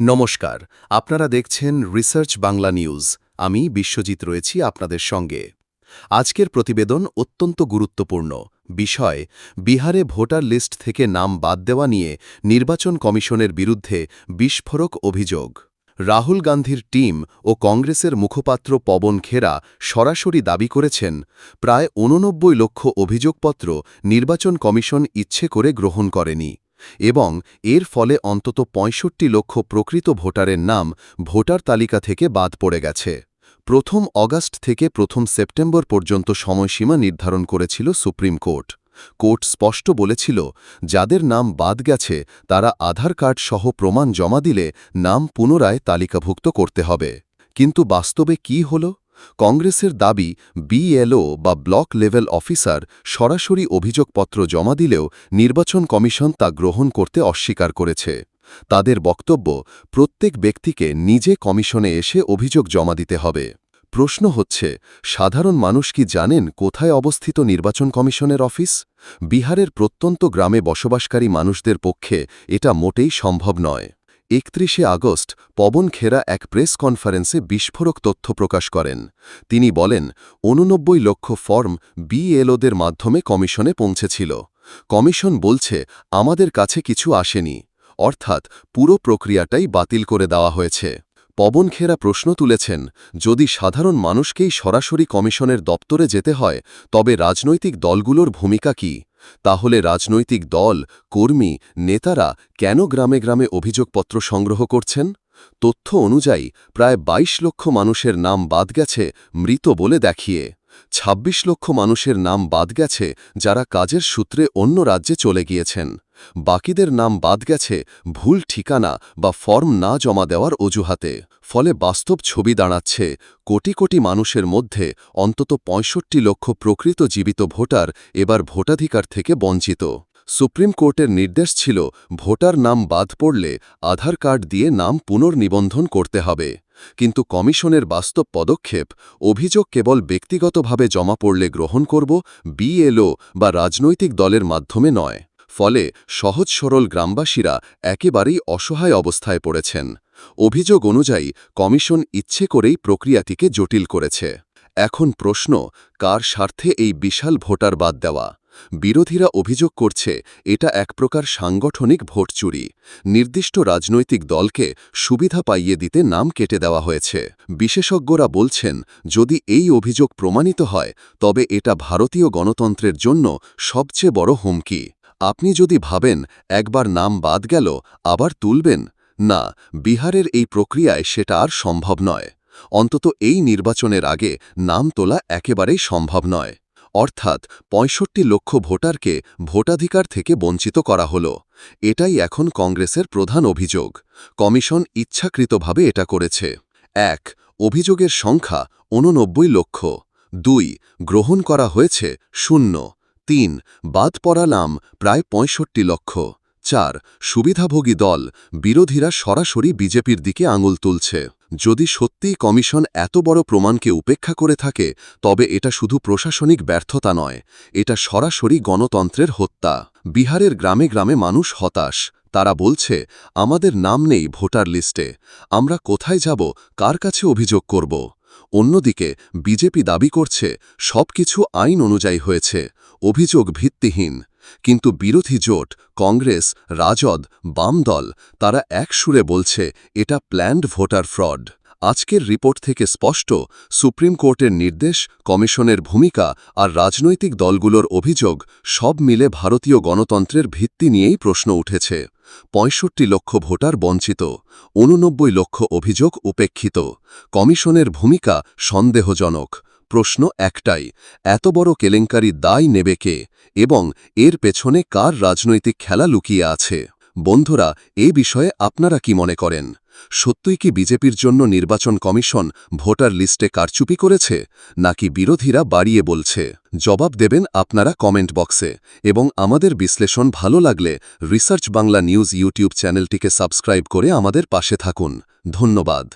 নমস্কার, আপনারা দেখছেন রিসার্চ বাংলা নিউজ। আমি বিশ্বজিৎ রয়েছি আপনাদের সঙ্গে। আজকের প্রতিবেদন অত্যন্ত গুরুত্বপূর্ণ। বিষয়, বিহারে ভোটার লিস্ট থেকে নাম বাদ দেওয়া নিয়ে নির্বাচন কমিশনের বিরুদ্ধে বিস্ফোরক অভিযোগ। রাহুল গান্ধীর টিম ও কংগ্রেসের মুখপাত্র পবন খেরা সরাসরি দাবি করেছেন, প্রায় ঊননব্বই লক্ষ অভিযোগপত্র নির্বাচন কমিশন ইচ্ছে করে গ্রহণ করেনি। এবং এর ফলে অন্তত ৬৫ লক্ষ প্রকৃত ভোটারের নাম ভোটার তালিকা থেকে বাদ পড়ে গেছে। প্রথম অগাস্ট থেকে প্রথম সেপ্টেম্বর পর্যন্ত সময়সীমা নির্ধারণ করেছিল সুপ্রিম কোর্ট। কোর্ট স্পষ্ট বলেছিল, যাদের নাম বাদ গেছে, তারা আধার কার্ড সহ প্রমাণ জমা দিলে নাম পুনরায় তালিকাভুক্ত করতে হবে। কিন্তু বাস্তবে কি হল? কংগ্রেসের দাবি বিএলও বা ব্লক লেভেল অফিসার সরাসরি অভিযোগপত্র জমা দিলেও নির্বাচন কমিশন তা গ্রহণ করতে অস্বীকার করেছে। তাদের বক্তব্য, প্রত্যেক ব্যক্তিকে নিজে কমিশনে এসে অভিযোগ জমা দিতে হবে। প্রশ্ন হচ্ছে, সাধারণ মানুষ কি জানেন কোথায় অবস্থিত নির্বাচন কমিশনের অফিস? বিহারের প্রত্যন্ত গ্রামে বসবাসকারী মানুষদের পক্ষে এটা মোটেই সম্ভব নয়। একত্রিশে আগস্ট পবন খেরা এক প্রেস কনফারেন্সে বিস্ফোরক তথ্য প্রকাশ করেন। তিনি বলেন, ঊননব্বই লক্ষ ফর্ম বিএলওদের মাধ্যমে কমিশনে পৌঁছেছিল। কমিশন বলছে, আমাদের কাছে কিছু আসেনি। অর্থাৎ, পুরো প্রক্রিয়াটাই বাতিল করে দেওয়া হয়েছে। পবন খেরা প্রশ্ন তুলেছেন, যদি সাধারণ মানুষকেই সরাসরি কমিশনের দপ্তরে যেতে হয়, তবে রাজনৈতিক দলগুলোর ভূমিকা কি? তাহলে রাজনৈতিক দল, কর্মী, নেতারা কেন গ্রামে গ্রামে অভিযোগপত্র সংগ্রহ করছেন? তথ্য অনুযায়ী, প্রায় ২২ লক্ষ মানুষের নাম বাদ গেছে মৃত বলে দেখিয়ে। ২৬ লক্ষ মানুষের নাম বাদ গেছে যারা কাজের সূত্রে অন্য রাজ্যে চলে গিয়েছেন। বাকিদের নাম বাদ গেছে, ভুল ঠিকানা বা ফর্ম না জমা দেওয়ার অজুহাতে। ফলে বাস্তব ছবি দাঁড়াচ্ছে, কোটি কোটি মানুষের মধ্যে অন্তত ৬৫ লক্ষ প্রকৃত জীবিত ভোটার এবার ভোটাধিকার থেকে বঞ্চিত। সুপ্রিম কোর্টের নির্দেশ ছিল, ভোটার নাম বাদ পড়লে আধার কার্ড দিয়ে নাম পুনর্নিবন্ধন করতে হবে। কিন্তু কমিশনের বাস্তব পদক্ষেপ, অভিযোগ কেবল ব্যক্তিগতভাবে জমা পড়লে গ্রহণ করব, বিএলও বা রাজনৈতিক দলের মাধ্যমে নয়। ফলে সহজ সরল গ্রামবাসীরা একেবারেই অসহায় অবস্থায় পড়েছেন। অভিযোগ অনুযায়ী কমিশন ইচ্ছে করেই প্রক্রিয়াটিকে জটিল করেছে। এখন প্রশ্ন, কার স্বার্থে এই বিশাল ভোটার বাদ দেওয়া? বিরোধীরা অভিযোগ করছে, এটা এক প্রকার সাংগঠনিক ভোট চুরি। নির্দিষ্ট রাজনৈতিক দলকে সুবিধা পাইয়ে দিতে নাম কেটে দেওয়া হয়েছে। বিশেষজ্ঞরা বলছেন, যদি এই অভিযোগ প্রমাণিত হয়, তবে এটা ভারতীয় গণতন্ত্রের জন্য সবচেয়ে বড় হুমকি। আপনি যদি ভাবেন একবার নাম বাদ গেল, আবার তুলবেন, না, বিহারের এই প্রক্রিয়ায় সেটা আর সম্ভব নয়। অন্তত এই নির্বাচনের আগে নাম তোলা একেবারেই সম্ভব নয়। অর্থাৎ ৬৫ লক্ষ ভোটারকে ভোটাধিকার থেকে বঞ্চিত করা হল। এটাই এখন কংগ্রেসের প্রধান অভিযোগ। কমিশন ইচ্ছাকৃতভাবে এটা করেছে। এক, অভিযোগের সংখ্যা ঊননব্বই লক্ষ। দুই, গ্রহণ করা হয়েছে শূন্য। তিন, বাদ পড়া নাম প্রায় পঁয়ষট্টি লক্ষ। চার, সুবিধাভোগী দল, বিরোধীরা সরাসরি বিজেপির দিকে আঙুল তুলছে। যদি সত্যিই কমিশন এত বড় প্রমাণকে উপেক্ষা করে থাকে, তবে এটা শুধু প্রশাসনিক ব্যর্থতা নয়, এটা সরাসরি গণতন্ত্রের হত্যা। বিহারের গ্রামে গ্রামে মানুষ হতাশ। তারা বলছে, আমাদের নাম নেই ভোটার লিস্টে। আমরা কোথায় যাব? কার কাছে অভিযোগ করব? অন্যদিকে, বিজেপি দাবি করছে, সবকিছু আইন অনুযায়ী হয়েছে, অভিযোগ ভিত্তিহীন। কিন্তু বিরোধী জোট, কংগ্রেস, রাজদ, বাম দল, তারা এক সুরে বলছে, এটা প্ল্যান্ড ভোটার ফ্রড আজকের রিপোর্ট থেকে স্পষ্ট, সুপ্রিম কোর্টের নির্দেশ, কমিশনের ভূমিকা আর রাজনৈতিক দলগুলোর অভিযোগ সব মিলে ভারতীয় গণতন্ত্রের ভিত্তি নিয়েই প্রশ্ন উঠেছে। পঁয়ষট্টি লক্ষ ভোটার বঞ্চিত, ঊননব্বই লক্ষ অভিযোগ উপেক্ষিত। কমিশনের ভূমিকা সন্দেহজনক। প্রশ্ন একটাই, এত বড় কেলেঙ্কারি দায় নেবে কে এবং এর পেছনে কার রাজনৈতিক খেলা লুকিয়ে আছে? বন্ধুরা, এ বিষয়ে আপনারা কি মনে করেন? সত্যই কি বিজেপির জন্য নির্বাচন কমিশন ভোটার লিস্টে কারচুপি করেছে, নাকি বিরোধীরা বাড়িয়ে বলছে? জবাব দেবেন আপনারা কমেন্ট বক্সে। এবং আমাদের বিশ্লেষণ ভালো লাগলে রিসার্চ বাংলা নিউজ ইউটিউব চ্যানেলটিকে সাবস্ক্রাইব করে আমাদের পাশে থাকুন। ধন্যবাদ।